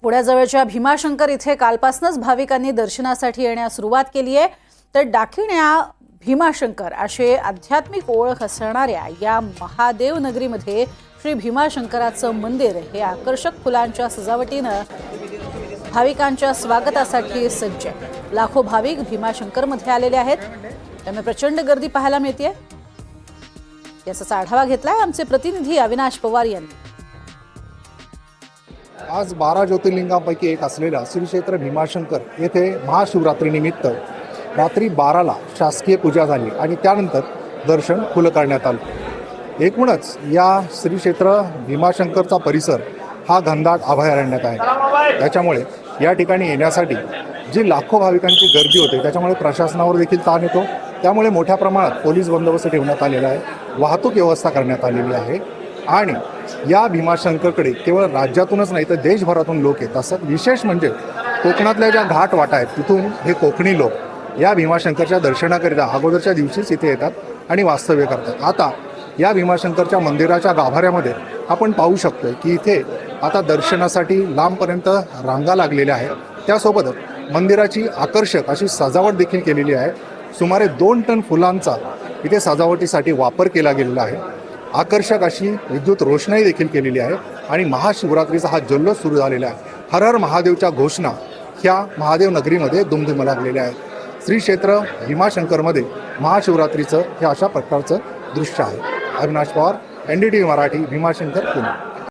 पुण्याजवळच्या भीमाशंकर इथे कालपासूनच भाविकांनी दर्शनासाठी येण्यास सुरुवात केली आहे. तर डाकिण्या भीमाशंकर असे आध्यात्मिक ओळख असणाऱ्या या महादेव नगरीमध्ये श्री भीमाशंकराचं मंदिर हे आकर्षक फुलांच्या सजावटीनं भाविकांच्या स्वागतासाठी सज्ज. आहे लाखो भाविक भीमाशंकरमध्ये आलेले आहेत. त्यामुळे प्रचंड गर्दी पाहायला मिळते याचाच आढावा घेतलाय आमचे प्रतिनिधी अविनाश पवार यांनी. आज बारा ज्योतिर्लिंगांपैकी एक असलेल्या श्री क्षेत्र भीमाशंकर येथे महाशिवरात्रीनिमित्त रात्री बाराला शासकीय पूजा झाली आणि त्यानंतर दर्शन खुलं करण्यात आलं. एकूणच या श्री क्षेत्र भीमाशंकरचा परिसर हा घनदाट अभयारण्यात आहे. त्याच्यामुळे या ठिकाणी येण्यासाठी जी लाखो भाविकांची गर्दी होते त्याच्यामुळे प्रशासनावर देखील ताण येतो. त्यामुळे मोठ्या प्रमाणात पोलीस बंदोबस्त ठेवण्यात आलेला आहे. वाहतूक व्यवस्था करण्यात आलेली आहे. आणि या भीमाशंकरकडे केवळ राज्यातूनच नाही तर देशभरातून लोक येत असतात विशेष म्हणजे कोकणातल्या ज्या घाट वाटा आहेत तिथून हे कोकणी लोक या भीमाशंकरच्या दर्शनाकरिता अगोदरच्या दिवशीच इथे येतात आणि वास्तव्य करतात. आता या भीमाशंकरच्या मंदिराच्या गाभाऱ्यामध्ये आपण पाहू शकतो की इथे आता दर्शनासाठी लांबपर्यंत रांगा लागलेल्या आहेत. त्यासोबतच मंदिराची आकर्षक अशी सजावट देखील केलेली आहे. सुमारे दोन टन फुलांचा इथे सजावटीसाठी वापर केला गेलेला आहे. आकर्षक अशी विद्युत रोषणाई देखील केलेली आहे आणि महाशिवरात्रीचा हा जल्लोष सुरू झालेला आहे. हर हर महादेवच्या घोषणा ह्या महादेव नगरीमध्ये दुमधुम लागलेल्या आहेत. श्री क्षेत्र भीमाशंकरमध्ये महाशिवरात्रीचं हे अशा प्रकारचं दृश्य आहे. Avinash Pawar N D T V Marathi Bhimashankar Pune.